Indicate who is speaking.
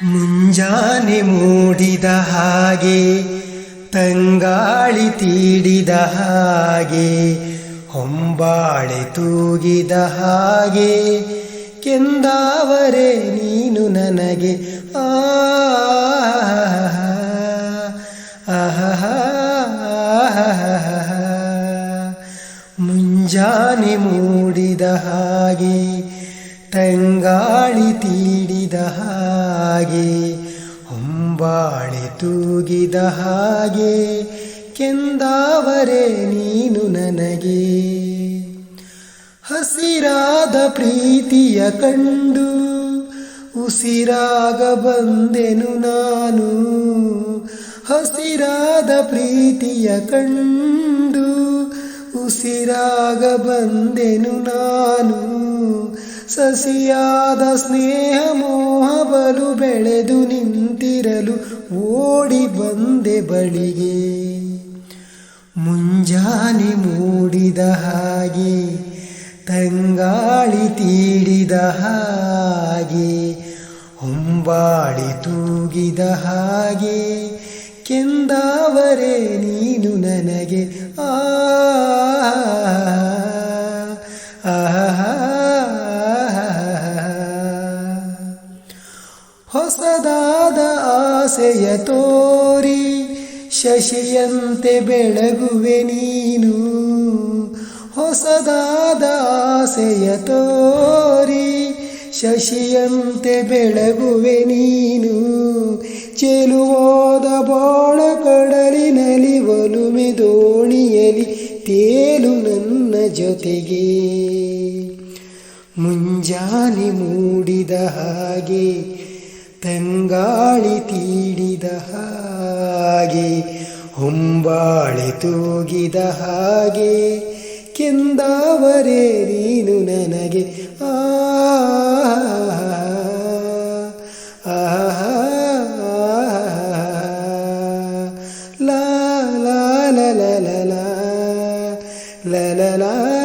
Speaker 1: ಕರೆದ ಹಾಗೆ ತಂಗಾಳಿ ತೀಡಿದ ಹಾಗೆ ಹೊಂಬಾಳೆ ತೂಗಿದ ಹಾಗೆ ಕೆಂದಾವರೆ ನೀನು ನನಗೆ ಆ ಮುಂಜಾನೆ ಮೂಡಿದ ಹಾಗೆ ತಂಗಾಳಿ ತೀಡಿದ ಹಾಗೆ ಹೊಂಬಾಳೆ ತೂಗಿದ ಹಾಗೆ ಕೆಂದಾವರೆ ನೀನು ನನಗೆ. ಹಸಿರಾದ ಪ್ರೀತಿಯ ಕಂಡು ಉಸಿರಾಗ ಬಂದೆನು ನಾನು. ಹಸಿರಾದ ಪ್ರೀತಿಯ ಕಂಡು ಉಸಿರಾಗ ಬಂದೆನು ನಾನು. ಸಸಿಯಾದ ಸ್ನೇಹ ಮೋಹ ಬೆಳೆದು ನಿಂತಿರಲು ಓಡಿ ಬಂದೆ ಬಳಿಗೆ. ಮುಂಜಾನೆ ಮೂಡಿದ ಹಾಗೆ, ತಂಗಾಳಿ ತೀಡಿದ ಹಾಗೆ, ಹೊಂಬಾಳಿ ತೂಗಿದ ಹಾಗೆ, ಕೆಂದಾವರೆ ನೀನು ನನಗೆ ಆ ಹೊಸದಾದ ಆಸೆಯ ತೋರಿ ಶಶಿಯಂತೆ ಬೆಳಗುವೆ ನೀನು. ಹೊಸದಾದ ಆಸೆಯ ತೋರಿ ಶಶಿಯಂತೆ ಬೆಳಗುವೆ ನೀನು. ಚೆಲುವಾದ ಬಾಳ ಕಡಲಿನಲ್ಲಿ ಒಲುಮೆ ದೋಣಿಯಲಿ ತೇಲು ನನ್ನ ಜೊತೆಗೆ. ಮುಂಜಾನೆ ಮೂಡಿದ ಹಾಗೆ ತಂಗಾಳಿ ತೀಡಿದ ಹಾಗೆ ಹೊಂಬಾಳೆ ತೂಗಿದ ಹಾಗೆ ಕೆಂದಾವರೆ ನೀನು ನನಗೆ ಆ la la la la la la